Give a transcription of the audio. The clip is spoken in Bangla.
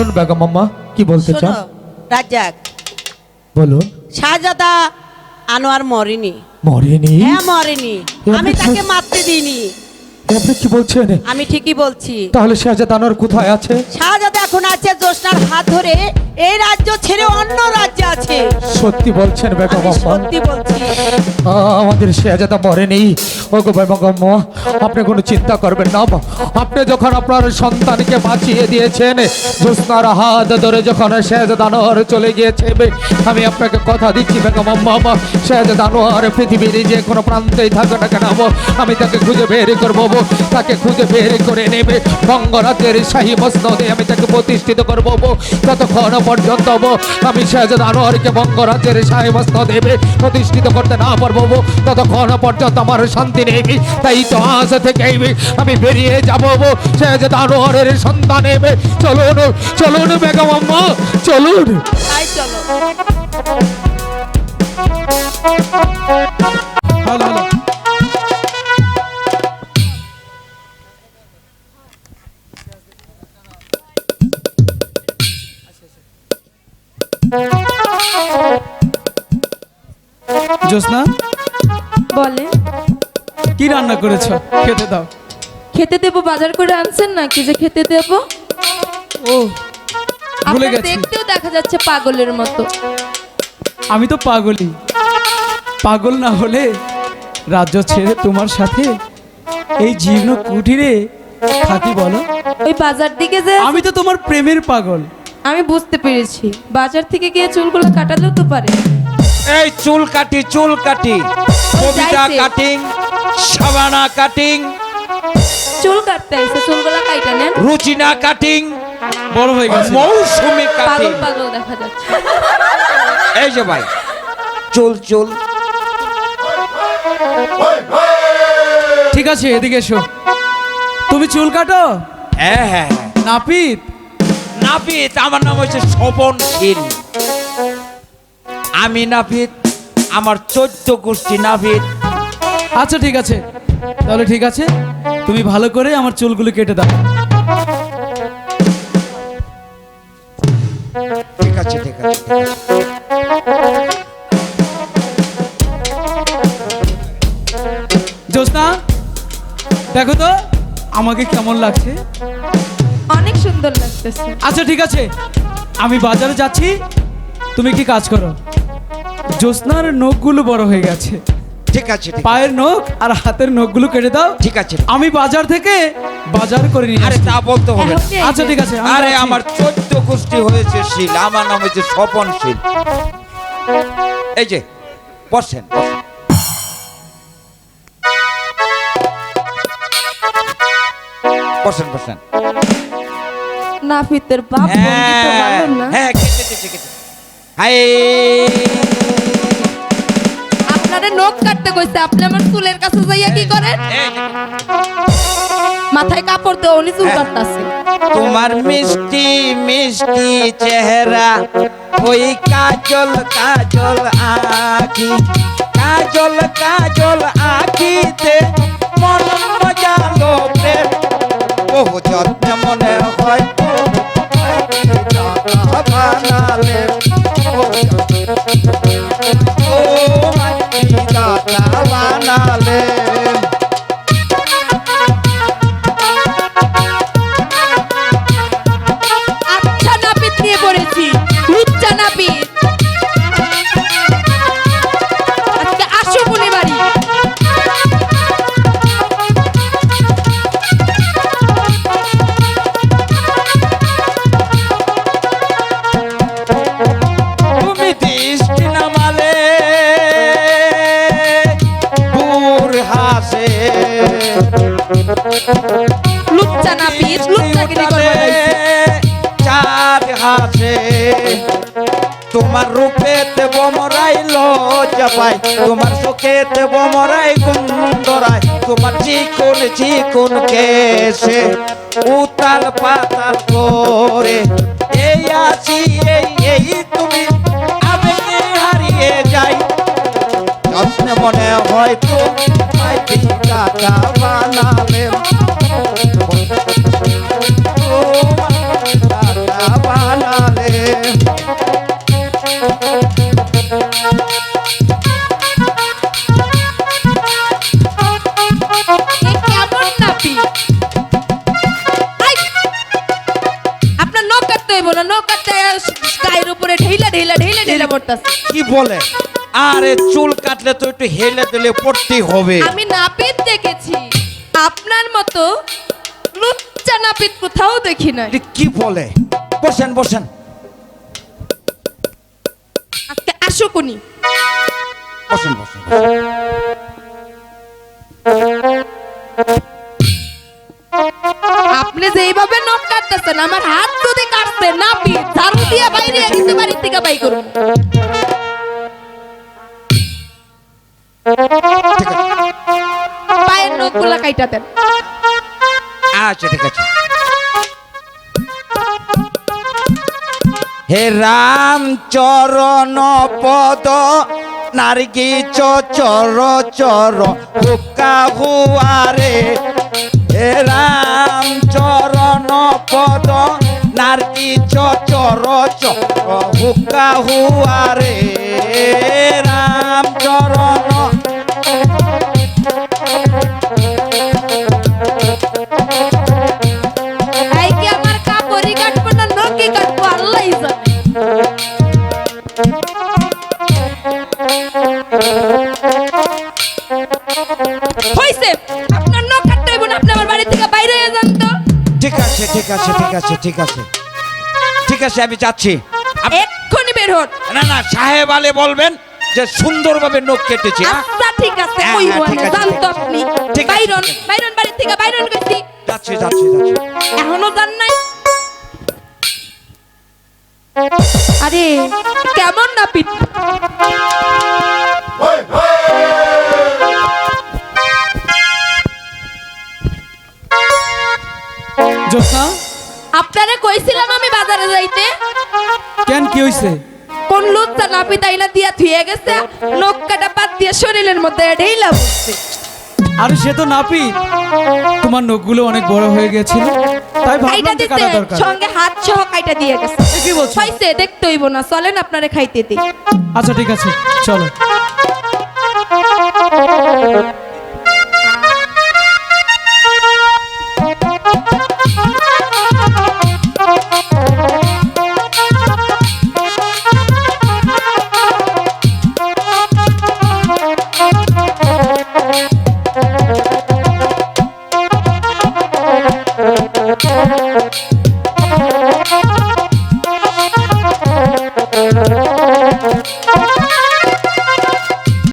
বলুন বেগম আম্মা কি বলতে চান? রাজ্জাক। বলুন। শাহজাদা আনোয়ার মরেনি। মরেনি? হ্যাঁ মরেনি। আমি তাকে মারতে দিইনি। আপনি কি বলছেন? আমি ঠিকই বলছি। তাহলে শাহজাদ আনোয়ার কোথায় আছে? শাহজাদা এখন আছে জোসনার হাত ধরে এই রাজ্য ছেড়ে অন্য রাজ্যে আছে। সত্যি বলছেন বেগম আমি আম্মা সত্যি বলছি। আমাদের শাহজাদা মরেনি। ও গো বেগম আম্মা আপনি কোনো চিন্তা করবেন না আপনি যখন আপনার সন্তানকে বাঁচিয়ে দিয়েছেন জ্যোৎস্নার হাত ধরে যখন শাহজাদ আনোয়ার চলে গিয়েছে আমি আপনাকে কথা দিচ্ছি বেগম আম্মা শাহজাদ আনোয়ার পৃথিবীর যে কোনো প্রান্তেই থাকে না কেন আমি তাকে খুঁজে বের করব তাকে খুঁজে বের করে নেবে। বঙ্গরাজ্যের শাহী মসনদে আমি তাকে প্রতিষ্ঠিত করব ততক্ষণ পর্যন্ত আমি শাহজাদ আনোয়ারকে বঙ্গরাজ্যের শাহী মসনদে প্রতিষ্ঠিত করতে না পারব। ততক্ষণ পর্যন্ত আমার শান্তি নেই। তাই তো আজ থেকে আমি বেরিয়ে যাব। শাহজাদ আনোয়ারের সন্তান নেবে চলুন চলুন বেগম আম্মা চলুন চলো। হলো হলো জ্যোৎস্না বলে। কি রান্না করেছ? খেতে দাও। খেতে দেবো বাজার করে আনছেন না কি যে খেতে দেবো। ও ভুলে আপনার গেছি। দেখতেও দেখা যাচ্ছে পাগলের মতো। আমি তো পাগলই। পাগল না হলে রাজ্য ছেড়ে তোমার সাথে এই জীর্ণ কুটিরে থাকি বলো? ওই বাজার দিকে যে আমি তো তোমার প্রেমের পাগল। আমি বুঝতে পেরেছি। বাজার থেকে গিয়ে চুলগুলো কাটালেও তো পারে। এই চুল কাটি চুল কাটি। Kabita cutting Shabana cutting. চুল কাটতে এসে চুলগুলো কাইটা নেন। রুচিনা কাটিং বড় হয়ে গেছে। মৌসুমি কাটিং। পাগল পাগল দেখা যাচ্ছে। এই যে ভাই চুল চুল। ঠিক আছে এদিকে এসো। তুমি চুল কাটো? হ্যাঁ হ্যাঁ হ্যাঁ। নাপিত? নাপিত আমার নাম হচ্ছে স্বপন শোভনশীল আমি নাপিত আমার চোদ্দ গোষ্ঠী নাপিত আচ্ছা ঠিক আছে। তাহলে ঠিক আছে তুমি ভালো করে আমার চুলগুলো কেটে দাও। ঠিক আছে ঠিক আছে। জ্যোৎস্না দেখো তো আমাকে কেমন লাগছে? অনেক সুন্দর লাগতেছে। আচ্ছা ঠিক আছে আমি বাজারে যাচ্ছি তুমি কি কাজ করো? জ্যোৎস্নার নখগুলো বড় হয়ে গেছে। ঠিক আছে পায়ের নখ আর হাতের নখগুলো কেটে দাও। ঠিক আছে। আমি বাজার থেকে বাজার করে নিয়ে আরে তা বলতে হবে না। আচ্ছা ঠিক আছে আরে আমার চোদ্দ গোষ্ঠী হয়েছে শীল। আমার নাম হচ্ছে স্বপনশীল এই যে বসেন বসেন। বসেন বসেন। নাপিতের বাপ ভঙ্গি তো হ্যাঁ না? হ্যাঁ কেটে কেটে কেটে হাই। আপনারে নখ কাটতে কইছে আপনি আমার চুলের কাছে যাইয়া কি করেন? মাথায় কাপড় তো উনি চুল কাটতাছে। তোমার মিষ্টি মিষ্টি চেহারা ওই কাজল কাজল আঁকি কাজল কাজল আঁকিতে মন মজালো প্রেম। বহু যত্ন মনে হাসে তোমার রূপেতে লজ্জা পাই তোমার চোখেতে বমরাই গুন্দরাই তোমার চিকুন চিকুন কেসে উতাল পাতাল করে। এই আছি, এই এই তুমি পড়তাছে। কি বলে? আরে চুল কাটলে তো একটু হেলে তেলে পড়তেই হবে। আমি নাপিত দেখেছি। আপনার মতো লুচ্চা নাপিত কোথাও দেখি এ কি বলে? বসেন বসেন। আসো কোনি। বসেন বসেন। আপনি যে এইভাবে নখ কাটতেছেন আমার হাত যদি কাটছে নাপিত ঝাড়ু দিয়ে বাইরে দিতে বাড়ি থেকে বাই করুন। পায়ের নখগুলা কাইটা দেন। আচ্ছা ঠিক আছে। হে রাম চরণ পদ নারগি চর চর হুকা হুয়ারে হে রাম চরণ পদ নারগি চর চর হুকা হুয়ারে হইছে। আপনার নখ কাটতে হইব না আপনি আমার বাড়ি থেকে বাইরে হয়ে যান তো। ঠিক আছে ঠিক আছে ঠিক আছে ঠিক আছে। ঠিক আছে আমি যাচ্ছি। এক্ষুনি বের হন। না না সাহেব আলে বলবেন যে সুন্দরভাবে নখ কেটেছি? আচ্ছা ঠিক আছে হ্যাঁ, না আছে। আপনি। বাইরন বাইরন বাড়ি থেকে বাইরন গেছি। যাচ্ছি যাচ্ছি যাচ্ছি। এখনও জান নাই? আরে কেমন জ্যোৎস্না কি হইছে? কোন লুচ্চা আইনা দিয়া থুয়ে গেছে দিয়ে শরীরের মধ্যে ঢেইলা বসছে। আরে সে তো নাপি। তোমার নখগুলো অনেক বড় হয়ে গেছিল তাই কাইটা ভাবলাম যে দিতে কাটা দরকার। সঙ্গে হাত সহ দিয়ে গেছে। কি বলছো? হইছে দেখতে হইব না চলেন আপনারে খাইতে দিই। আচ্ছা ঠিক আছে চলো।